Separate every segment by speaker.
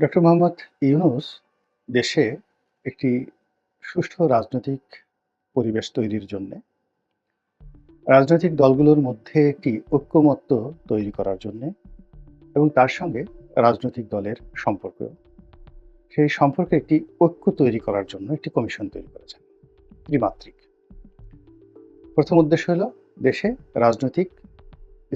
Speaker 1: Doctor Mohammad Yunus দেশে একটি সুষ্ঠু রাজনৈতিক পরিবেশ তৈরির জন্যে রাজনৈতিক দলগুলোর মধ্যে একটি ঐক্যমত্য তৈরি করার জন্যে এবং তার সঙ্গে রাজনৈতিক দলের সম্পর্ক। সেই সম্পর্কে একটি ঐক্য তৈরি করার জন্য একটি কমিশন তৈরি করেছেন ত্রিমাত্রিক। প্রথম উদ্দেশ্য হলো দেশে রাজনৈতিক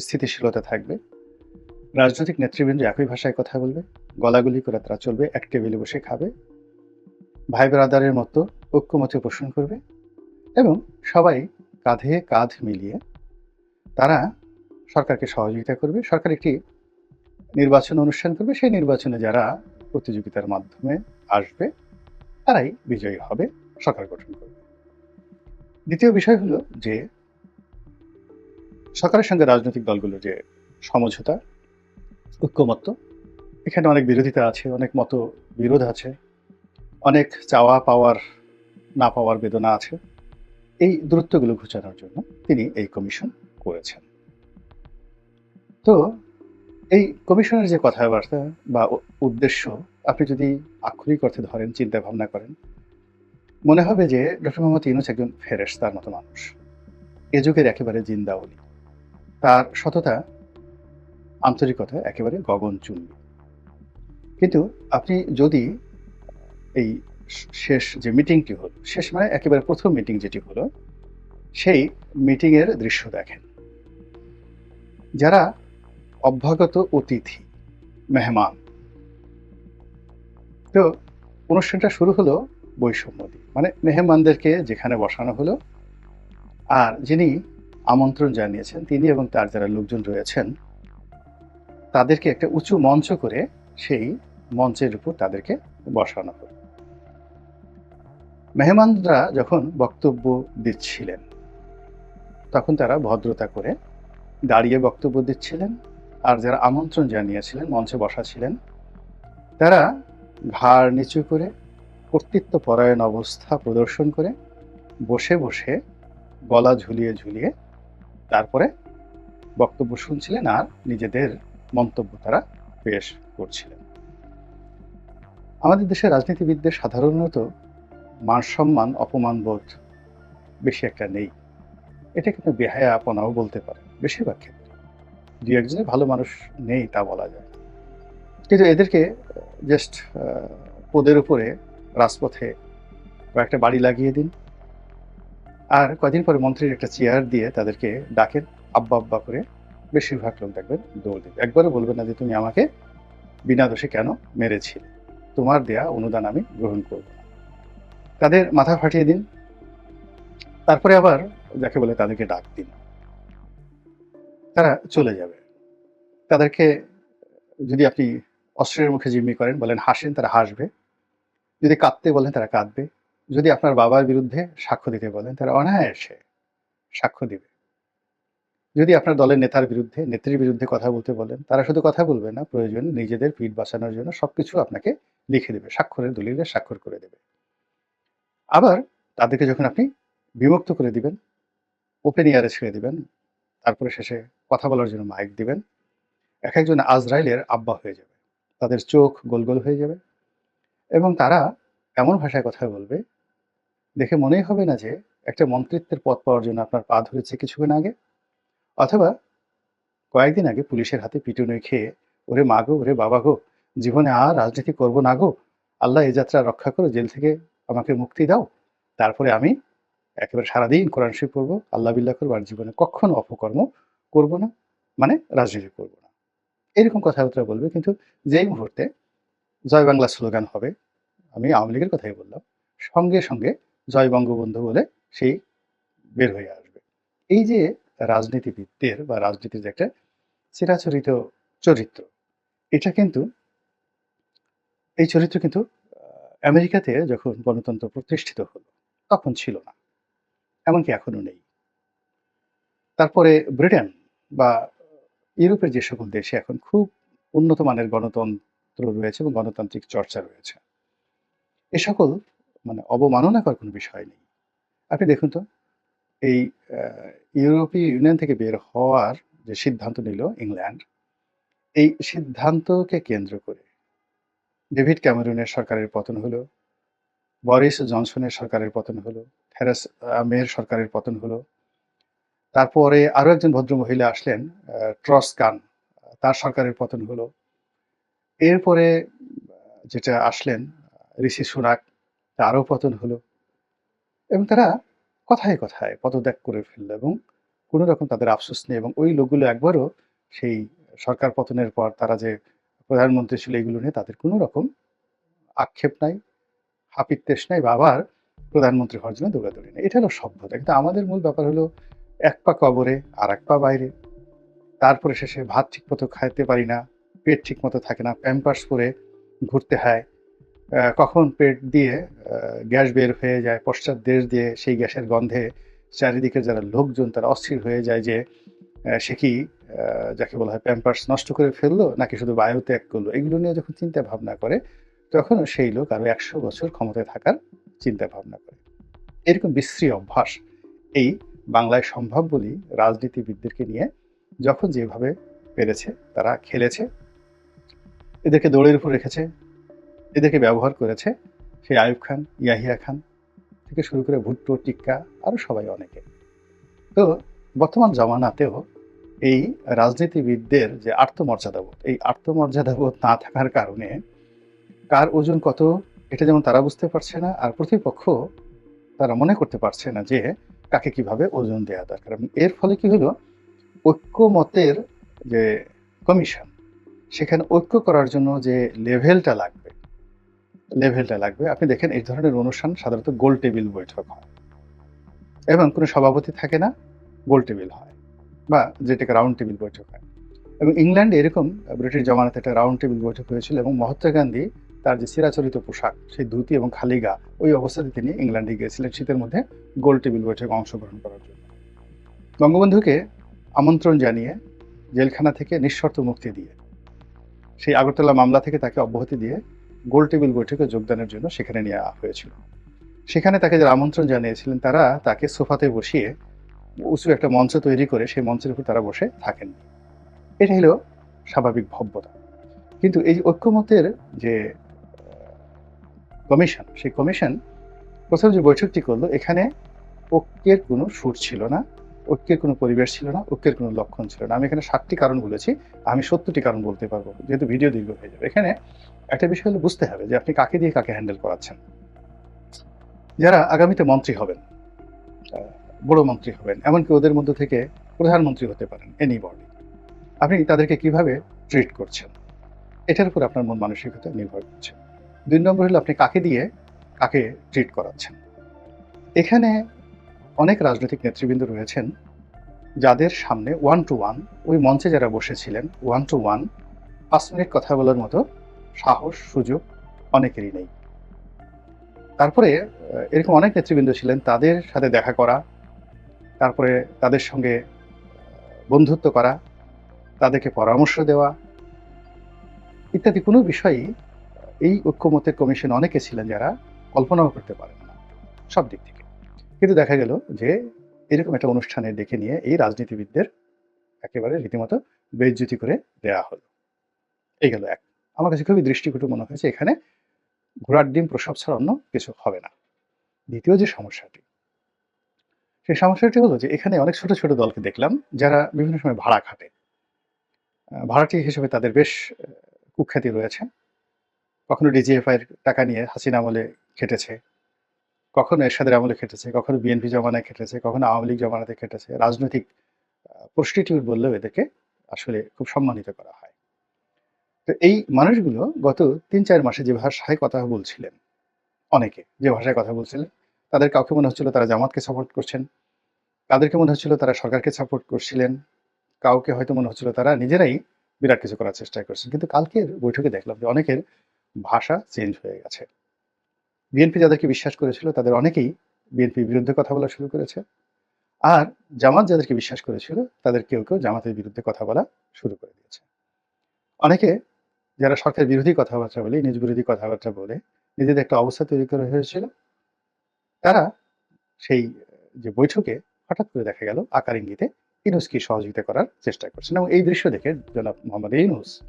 Speaker 1: স্থিতিশীলতা থাকবে। রাজনৈতিক নেতৃবৃন্দ একই ভাষায় কথা বলবে। গলাগুলি করে তারা চলবে, এক টেবিলে বসে খাবে। ভাই ব্রাদারের মতো ঐক্যমত্য পোষণ করবে এবং সবাই কাঁধে কাঁধ মিলিয়ে তারা সরকারকে সহযোগিতা করবে। সরকার একটি নির্বাচন অনুষ্ঠান করবে। সেই নির্বাচনে যারা প্রতিযোগিতার মাধ্যমে আসবে, তারাই বিজয়ী হবে, সরকার গঠন করবে। দ্বিতীয় বিষয় হলো যে, সরকারের সঙ্গে রাজনৈতিক দলগুলোর যে সমঝোতা, ঐক্যমত্য এখানে অনেক বিরোধিতা আছে, অনেক মত বিরোধ আছে, অনেক চাওয়া পাওয়ার, না পাওয়ার বেদনা আছে। এই দূরত্বগুলো ঘুচানোর জন্য তিনি এই কমিশন করেছেন। তো এই কমিশনের যে কথাবার্তা বা উদ্দেশ্য আপনি যদি আক্ষরিক অর্থে ধরেন চিন্তা ভাবনা করেন, মনে হবে যে ডক্টর মোহাম্মদ ইউনুস একজন ফেরেশতার মতো মানুষ। এ যুগের একেবারে জিন্দাউলি তার সততা, আন্তরিকতা একেবারে গগনচুম্বী। কিন্তু আপনি যদি এই শেষ যে মিটিংটি হলো, শেষ মানে একেবারে প্রথম মিটিং যেটি হলো, সেই মিটিংয়ের দৃশ্য দেখেন। যারা অভ্যাগত অতিথি, মেহমান। তো অনুষ্ঠানটা শুরু হলো বৈষম্য মানে মেহমানদেরকে যেখানে বসানো হলো, আর যিনি আমন্ত্রণ জানিয়েছেন, তিনি এবং তার যারা লোকজন রয়েছেন, তাদেরকে একটা উঁচু মঞ্চ করে সেই মঞ্চের উপর তাদেরকে বসানো হলো। মেহমানরা যখন বক্তব্য দিচ্ছিলেন, তখন তারা ভদ্রতা করে দাঁড়িয়ে বক্তব্য দিচ্ছিলেন আর যারা আমন্ত্রণ জানিয়েছিলেন, মঞ্চে বসা ছিলেন, তারা ঘাড় নিচু করে কর্তৃত্ব পরায়ণ অবস্থা প্রদর্শন করে বসে বসে গলা ঝুলিয়ে ঝুলিয়ে তারপরে বক্তব্য শুনছিলেন আর নিজেদের মন্তব্য তারা পেশ করছিলেন। আমাদের দেশের রাজনীতিবিদদের সাধারণত মান সম্মান, অপমান বোধ বেশি একটা নেই। এটা কিন্তু বেহায়া আপনাও বলতে পারে বেশিরভাগ ক্ষেত্রে। দু একজনে ভালো মানুষ নেই তা বলা যায়। কিন্তু এদেরকে জাস্ট পদের উপরে, রাজপথে একটা বাড়ি লাগিয়ে দিন। আর কদিন পরে মন্ত্রীর একটা চেয়ার দিয়ে তাদেরকে ডাকেন, আব্বা আব্বা করে বেশিরভাগ লোক দেখবেন দৌড় দেবে। একবারও বলবেন না যে, তুমি আমাকে বিনা দোষে কেন মেরেছিলে? তোমার দেয়া অনুদান আমি গ্রহণ করব। তাদের মাথা ফাটিয়ে দিন। তারপরে আবার যাকে বলে তাদেরকে ডাক দিন। তারা চলে যাবে। তাদেরকে যদি আপনি অস্ত্রের মুখে জিম্মি করেন, বলেন হাসেন, তারা হাসবে। যদি কাঁদতে বলেন, তারা কাঁদবে। যদি আপনার বাবার বিরুদ্ধে সাক্ষ্য দিতে বলেন, তারা অনায়াসে সাক্ষ্য দিবে। যদি আপনার দলের নেতার বিরুদ্ধে, নেত্রীর বিরুদ্ধে কথা বলতে বলেন, তারা শুধু কথা বলবে না, প্রয়োজন নিজেদের পিঠ বাঁচানোর জন্য সবকিছু আপনাকে লিখে দেবে, স্বাক্ষরের দলিলে স্বাক্ষর করে দেবে। আবার তাদেরকে যখন আপনি বিমুক্ত করে দিবেন ওপেন ইয়ারে ছেড়ে দিবেন, তারপরে শেষে কথা বলার জন্য মাইক দিবেন, এক একজন আজরাইলের আব্বা হয়ে যাবে। তাদের চোখ গোল গোল হয়ে যাবে এবং তারা এমন ভাষায় কথা বলবে, দেখে মনেই হবে না যে একটা মন্ত্রিত্বের পদ পাওয়ার জন্য আপনার পা ধরেছে কিছুক্ষণ আগে। অথবা কয়েকদিন আগে পুলিশের হাতে পিটুনি খেয়ে, ওরে মা গো, ওরে বাবা গো, জীবনে আর রাজনীতি করব না গো। আল্লাহ এই যাত্রা রক্ষা করো, জেল থেকে আমাকে মুক্তি দাও। তারপরে আমি একেবারে সারাদিন কোরআন শরীফ পড়ব, আল্লাহ বিল্লাহ করব, আর জীবনে কখনো অপকর্ম করব না মানে রাজনীতি করব না। এরকম কথাবার্তা বলবে, কিন্তু যেই মুহূর্তে জয় বাংলা স্লোগান হবে, আমি আওয়ামী লীগের কথাই বললাম, সঙ্গে সঙ্গে জয় বঙ্গবন্ধু বলে সেই বের হয়ে আসবে। এই যে রাজনীতিবিদদের বা রাজনীতির একটা চিরাচরিত চরিত্র, এটা কিন্তু, এই চরিত্র কিন্তু আমেরিকাতে যখন গণতন্ত্র প্রতিষ্ঠিত হলো, তখন ছিল না, এমনকি এখনও নেই। তারপরে ব্রিটেন বা ইউরোপের যে সকল দেশে এখন খুব উন্নত মানের গণতন্ত্র রয়েছে এবং গণতান্ত্রিক চর্চা রয়েছে। এ সকল মানে অবমাননাকর কোনো বিষয় নেই। আপনি দেখুন তো এই ইউরোপীয় ইউনিয়ন থেকে বের হওয়ার যে সিদ্ধান্ত নিল ইংল্যান্ড, এই সিদ্ধান্তকে কেন্দ্র করে ডেভিড ক্যামেরুনের সরকারের পতন হলো, বরিস জনসনের সরকারের পতন হলো, থেরেস মেয়ের সরকারের পতন হলো। তারপরে আরও একজন ভদ্র মহিলা আসলেন ট্রস কান, তার সরকারের পতন হলো। এরপরে যেটা আসলেন, ঋষি সুনাক, তারও পতন হলো। এবং তারা কথায় কথায় পদত্যাগ করে ফেলল এবং কোনো রকম তাদের আফসোস নেই এবং ওই লোকগুলো একবারও সেই সরকার পতনের পর তারা যে প্রধানমন্ত্রী ছিল এগুলো নিয়ে তাদের কোনো রকম আক্ষেপ নাই হাপিত্তেশ নাই বা আবার প্রধানমন্ত্রী হওয়ার জন্য দৌড়াদৌড়ি নেই। এটা হলো সভ্যতা। কিন্তু আমাদের মূল ব্যাপার হলো এক পা কবরে আর এক পা বাইরে। তারপরে শেষে ভাত ঠিক মতো খাইতে পারি না, পেট ঠিক মতো থাকে না প্যাম্পার্স পরে ঘুরতে হয় কখন পেট দিয়ে গ্যাস বের হয়ে যায়, পশ্চাৎ দেশ দিয়ে সেই গ্যাসের গন্ধে চারিদিকে যারা লোকজন, তারা অস্থির হয়ে যায় যে সে কি যাকে বলা হয় প্যাম্পার্স নষ্ট করে ফেলল, নাকি শুধু বায়ু ত্যাগ করল? এগুলো নিয়ে যখন চিন্তা ভাবনা করে তখন সেই লোক আরও একশো বছর ক্ষমতায় থাকার চিন্তা ভাবনা করে। এরকম বিশ্রী অভ্যাস, এই বাংলায় সম্ভব বলি রাজনীতিবিদদেরকে নিয়ে যখন যেভাবে পেরেছে, তারা খেলেছে, এদেরকে দৌড়ের উপর রেখেছে এদেরকে ব্যবহার করেছে সেই আয়ুব খান, ইয়াহিয়া খান থেকে শুরু করে ভুট্টো, টিক্কা আরও সবাই অনেকে। তো বর্তমান জমানাতেও এই রাজনীতিবিদদের যে আত্মমর্যাদাবোধ, এই আত্মমর্যাদাবোধ না থাকার কারণে কার ওজন কত, এটা যেমন তারা বুঝতে পারছে না, আর প্রতিপক্ষ তারা মনে করতে পারছে না যে কাকে কীভাবে ওজন দেওয়া দরকার। এবং এর ফলে কি হলো? ঐক্যমতের যে কমিশন, সেখানে ঐক্য করার জন্য যে লেভেলটা লাগবে লেভেলটা লাগবে। আপনি দেখেন এই ধরনের অনুষ্ঠান সাধারণত গোল টেবিল বৈঠক হয়। এবং কোনো সভাপতি থাকে না, গোল টেবিল হয় বা যেটাকে রাউন্ড টেবিল বৈঠক হয়। এবং ইংল্যান্ডে এরকম ব্রিটিশ জমানাতে একটা রাউন্ড টেবিল বৈঠক হয়েছিল এবং মহাত্মা গান্ধী তার যে চিরাচরিত পোশাক, সেই ধুতি এবং খালি গা, ওই অবস্থাতে তিনি ইংল্যান্ডে গিয়েছিলেন শীতের মধ্যে গোল টেবিল বৈঠকে অংশগ্রহণ করার জন্য। বঙ্গবন্ধুকে আমন্ত্রণ জানিয়ে জেলখানা থেকে নিঃশর্ত মুক্তি দিয়ে, সেই আগরতলা মামলা থেকে তাকে অব্যাহতি দিয়ে গোল টেবিল বৈঠকে যোগদানের জন্য সেখানে নিয়ে হয়েছিল। সেখানে তাকে যারা আমন্ত্রণ জানিয়েছিলেন, তারা তাকে সোফাতে বসিয়ে উঁচু একটা মঞ্চ তৈরি করে সেই মঞ্চের উপর তারা বসে থাকেন। এটা হলো স্বাভাবিক ভব্যতা। কিন্তু এই ঐক্যমতের যে কমিশন, সেই কমিশন প্রথম যে বৈঠকটি করল, এখানে ঐক্যের কোনো সুর ছিল না। ঐক্যের কোনো পরিবেশ ছিল না, ঐক্যের কোনো লক্ষণ ছিল না। আমি এখানে সাতটি কারণ বলেছি, আমি সত্তরটি কারণ বলতে পারব, যেহেতু ভিডিও দীর্ঘ হয়ে যাবে। এখানে একটা বিষয় হলো বুঝতে হবে যে আপনি কাকে দিয়ে কাকে হ্যান্ডেল করাচ্ছেন। যারা আগামীতে মন্ত্রী হবেন বড় মন্ত্রী হবেন, এমনকি ওদের মধ্যে থেকে প্রধানমন্ত্রী হতে পারেন এনি বডি আপনি তাদেরকে কীভাবে ট্রিট করছেন? এটার উপর আপনার মন মানসিকতা নির্ভর করছে। দুই নম্বর হলো আপনি কাকে দিয়ে কাকে ট্রিট করাচ্ছেন। এখানে অনেক রাজনৈতিক নেতৃবৃন্দ রয়েছেন যাদের সামনে ওয়ান টু ওয়ান ওই মঞ্চে যারা বসেছিলেন ওয়ান টু ওয়ান পাঁচ মিনিট কথা বলার মতো সাহস, সুযোগ অনেকেরই নেই। তারপরে এরকম অনেক নেতৃবৃন্দ ছিলেন, তাদের সাথে দেখা করা, তারপরে তাদের সঙ্গে বন্ধুত্ব করা, তাদেরকে পরামর্শ দেওয়া ইত্যাদি কোনো বিষয়ই এই ঐক্যমতের কমিশন অনেকে ছিলেন যারা কল্পনাও করতে পারেন না। সব দিক থেকে। কিন্তু দেখা গেল যে এরকম একটা অনুষ্ঠানে ডেকে নিয়ে এই রাজনীতিবিদদের একেবারে রীতিমতো বেজ্জুতি করে দেয়া হলো। এই গেল এক। আমার কাছে খুবই দৃষ্টিকটু মনে হয়েছে এখানে ঘোড়ার ডিম প্রসব ছাড়া অন্য কিছু হবে না। দ্বিতীয় যে সমস্যাটি, সেই সমস্যাটি হলো যে এখানে অনেক ছোট ছোট দলকে দেখলাম যারা বিভিন্ন সময় ভাড়া খাটে। ভাড়াটি হিসেবে তাদের বেশ কুখ্যাতি রয়েছে। কখনো ডিজিএফআই টাকা নিয়ে হাসিনা আমলে খেটেছে। কখনো এরশাদের আমলে খেটেছে, কখনো বিএনপি জমানায় খেটেছে, কখনো আওয়ামী লীগ জমানাতে খেটেছে। রাজনৈতিক প্রস্টিটিউট বললেও এদেরকে আসলে খুব সম্মানিত করা হয়। তো এই মানুষগুলো গত তিন চার মাসে যে ভাষায় কথা বলছিলেন, অনেকে যে ভাষায় কথা বলছিলেন, তাদের কাউকে মনে হচ্ছিল তারা জামাতকে সাপোর্ট করছেন, তাদেরকে মনে হচ্ছিল তারা সরকারকে সাপোর্ট করছিলেন, কাউকে হয়তো মনে হচ্ছিল তারা নিজেরাই বিরাট কিছু করার চেষ্টা করছেন। কিন্তু কালকের বৈঠকে দেখলাম যে অনেকের ভাষা চেঞ্জ হয়ে গেছে। বিএনপি যাদেরকে বিশ্বাস করেছিল, তাদের অনেকেই বিএনপির বিরুদ্ধে কথা বলা শুরু করেছে। আর জামাত যাদেরকে বিশ্বাস করেছিল, তাদের কেউ কেউ জামাতের বিরুদ্ধে কথা বলা শুরু করে দিয়েছে। অনেকে যারা সরকার বিরোধী কথাবার্তা বলে, নিজ বিরোধী কথাবার্তা বলে, নিজেদের একটা অবস্থা তৈরি করে হয়েছিল, তারা সেই, যে বৈঠকে হঠাৎ করে দেখা গেল আকার ইঙ্গিতে ইনুসকে সহযোগিতা করার চেষ্টা করছেন। এবং এই দৃশ্য দেখে জনাব মোহাম্মদ ইনুস,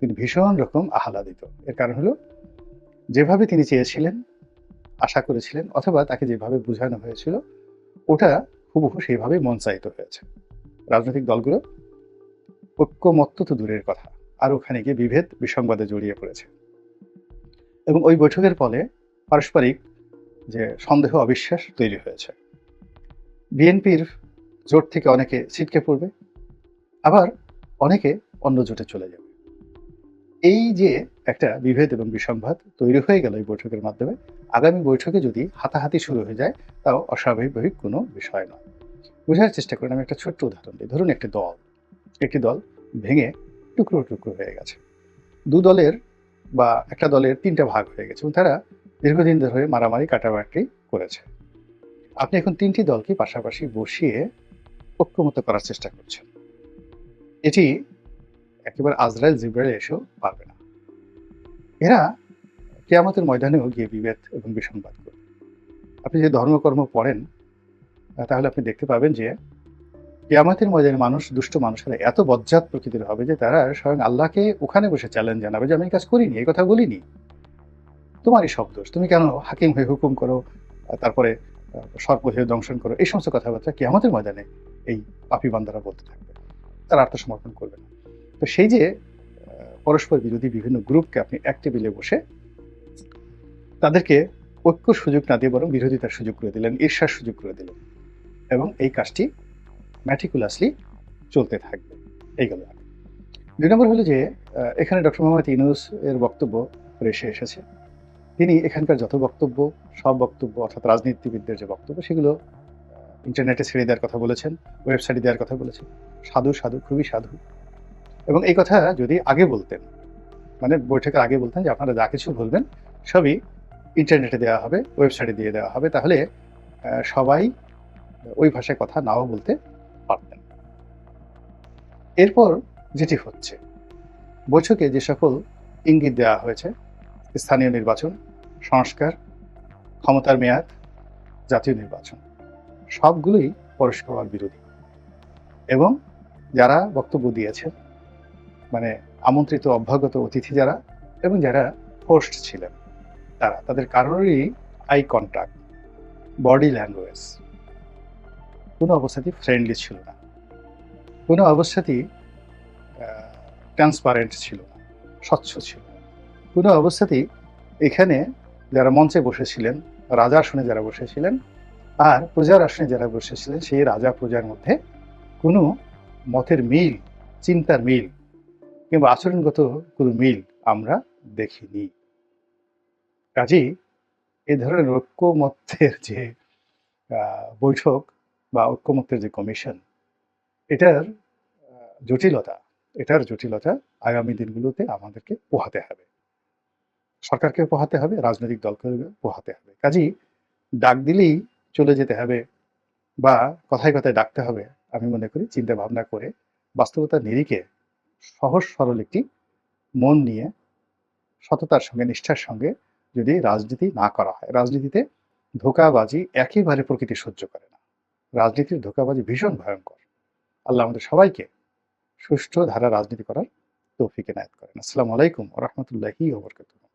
Speaker 1: তিনি ভীষণ রকম আহ্লাদিত। এর কারণ হলো যেভাবে তিনি চেয়েছিলেন, আশা করেছিলেন, অথবা তাকে যেভাবে বোঝানো হয়েছিল, ওটা হুবহু সেইভাবে মঞ্চায়িত হয়েছে। রাজনৈতিক দলগুলো ঐক্যমত্য তো দূরের কথা, আর ওখানে গিয়ে বিভেদ বিসংবাদে জড়িয়ে পড়েছে। এবং ওই বৈঠকের ফলে পারস্পরিক যে সন্দেহ, অবিশ্বাস তৈরি হয়েছে। বিএনপির জোট থেকে অনেকে ছিটকে পড়বে, আবার অনেকে অন্য জোটে চলে যাবে। এই যে একটা বিভেদ এবং বিসংবাদ তৈরি হয়ে গেল এই বৈঠকের মাধ্যমে, আগামী বৈঠকে যদি হাতাহাতি শুরু হয়ে যায়, তাও অস্বাভাবিক কোনো বিষয় নয়। বোঝার চেষ্টা করেন, আমি একটা ছোট্ট উদাহরণ দিই। ধরুন একটি দল একটি দল ভেঙে টুকরো টুকরো হয়ে গেছে। দু দলের বা একটা দলের তিনটা ভাগ হয়ে গেছে এবং তারা দীর্ঘদিন ধরে মারামারি কাটাবাটি করেছে। আপনি এখন তিনটি দলকে পাশাপাশি বসিয়ে ঐক্যমত করার চেষ্টা করছেন। এটি একেবারে আজরাইল জিব্রাইল এসেও পারবে না। এরা কেয়ামতের ময়দানেও গিয়ে বিভেদ এবং বিসংবাদ করবে। আপনি যে ধর্মকর্ম পড়েন তাহলে আপনি দেখতে পাবেন যে কেয়ামতের ময়দানে মানুষ, দুষ্ট মানুষেরা এত বজ্জাত প্রকৃতির হবে যে তারা স্বয়ং আল্লাহকে ওখানে বসে চ্যালেঞ্জ জানাবে যে, আমি এই কাজ করিনি, এই কথা বলিনি। তোমারই সব দোষ। তুমি কেন হাকিম হয়ে হুকুম করো তারপরে সর্প হয়ে দংশন করো? এই সমস্ত কথাবার্তা কেয়ামতের ময়দানে এই পাপি বান্দারা বলতে থাকবে। তারা আত্মসমর্পণ করবে না। তো সেই যে পরস্পর বিরোধী বিভিন্ন গ্রুপকে আপনি এক টেবিলে বসে তাদেরকে ঐক্য সুযোগ না দিয়ে বরং বিরোধিতার সুযোগ করে দিলেন, ঈর্ষার সুযোগ করে দিলেন এবং এই কাজটি ম্যাটিকুলাসলি চলতে থাকবে। এইগুলো দুই নম্বর হলো যে এখানে ডক্টর মোহাম্মদ ইউনুস এর বক্তব্য রেসে এসেছে। তিনি এখানকার যত বক্তব্য, সব বক্তব্য অর্থাৎ রাজনীতিবিদদের যে বক্তব্য, সেগুলো ইন্টারনেটে ছেড়ে দেওয়ার কথা বলেছেন ওয়েবসাইটে দেওয়ার কথা বলেছেন। সাধু সাধু, খুবই সাধু। এবং এই কথা যদি আগে বলতেন মানে বৈঠকের আগে বলতেন যে আপনারা যা কিছু বলবেন সবই ইন্টারনেটে দেওয়া হবে ওয়েবসাইটে দিয়ে দেওয়া হবে, তাহলে সবাই ওই ভাষায় কথা নাও বলতে পারতেন। এরপর যেটি হচ্ছে, বৈঠকে যে সকল ইঙ্গিত দেওয়া হয়েছে, স্থানীয় নির্বাচন, সংস্কার, ক্ষমতার মেয়াদ, জাতীয় নির্বাচন, সবগুলোই পরস্পর বিরোধী। এবং যারা বক্তব্য দিয়েছেন মানে আমন্ত্রিত অভ্যাগত অতিথি যারা এবং যারা হোস্ট ছিলেন, তারা তাদের কারোরই আই কন্ট্যাক্ট বডি ল্যাঙ্গুয়েজ কোনো অবস্থাতেই ফ্রেন্ডলি ছিল না। কোনো অবস্থাতেই ট্রান্সপারেন্ট ছিল না, স্বচ্ছ ছিল না। কোনো অবস্থাতেই এখানে যারা মঞ্চে বসেছিলেন, রাজা আসনে যারা বসেছিলেন আর প্রজার আসনে যারা বসেছিলেন, সেই রাজা প্রজার মধ্যে কোনো মতের মিল, চিন্তার মিল কিংবা আচরণগত কোনো মিল আমরা দেখিনি। কাজেই এ ধরনের ঐক্যমত্যের যে বৈঠক বা ঐক্যমত্যের যে কমিশন, এটার জটিলতা এটার জটিলতা আগামী দিনগুলোতে আমাদেরকে পোহাতে হবে। সরকারকে পোহাতে হবে, রাজনৈতিক দলকে পোহাতে হবে। কাজেই ডাক দিলেই চলে যেতে হবে বা কথায় কথায় ডাকতে হবে, আমি মনে করি চিন্তা ভাবনা করে বাস্তবতার নিরিখে সহজ সরল একটি মন নিয়ে সততার সঙ্গে, নিষ্ঠার সঙ্গে যদি রাজনীতি না করা হয়, রাজনীতিতে ধোকাবাজি একেবারে প্রকৃতি সহ্য করে না। রাজনীতির ধোকাবাজি ভীষণ ভয়ঙ্কর। আল্লাহ আমাদের সবাইকে সুষ্ঠু ধারা রাজনীতি করার তৌফিক এনায়ত করেন। আসসালামু আলাইকুম রহমতুল্লাহি ওবরকাতুহ